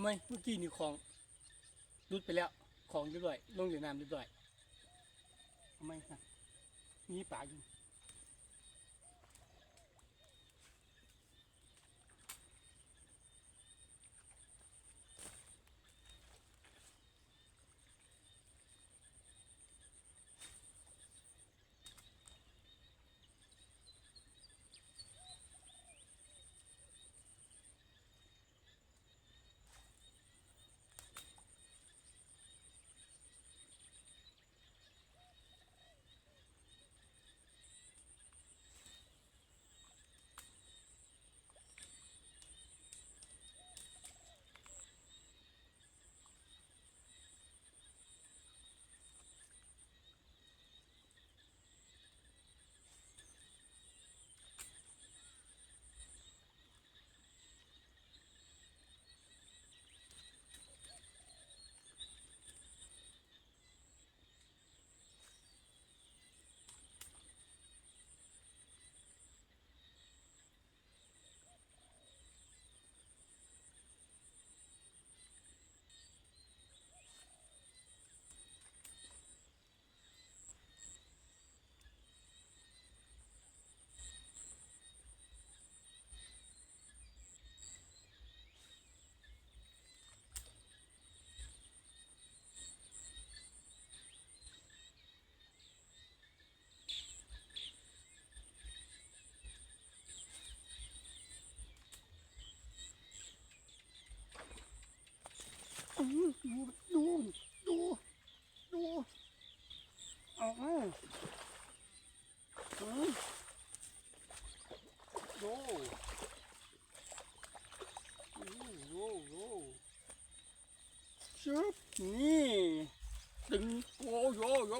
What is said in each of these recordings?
ำไมเมื่อกี้นี่ของรุดไปแล้ว ของเรียบร้อยลงเหลือน้ำเรียบร้อยทำไมนะมีปลาอยู่ ดูดูดูดูเอาเอาอืมดูอืมดูดูชึบนี่ดึงโอ้โยโย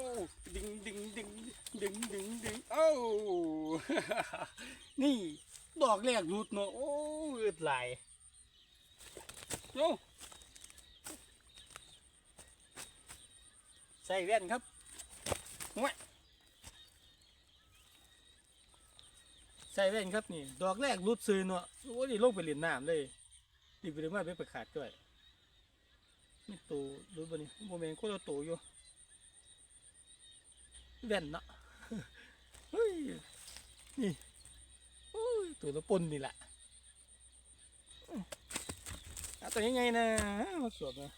ดึงดึงดึงดึงดึงดึงเอ้านี่ดอกแรกหลุดเนาะโอ้อึดไหลโย ใส่แว่นครับงวยใส่แว่นครับนี่ ดอกแรกรุดซื้อเนาะโอ้ยลงไปเล่นน้ำเลยดีไปเลยมาไปประขาดด้วยนี่ตัวรุดบนี่โมเมนต์โคตรโตอยู่แว่นเนาะเฮ้ยนี่โอ้ยตัวละปนนี่แหละตัวยังไงนะมาสวมนะ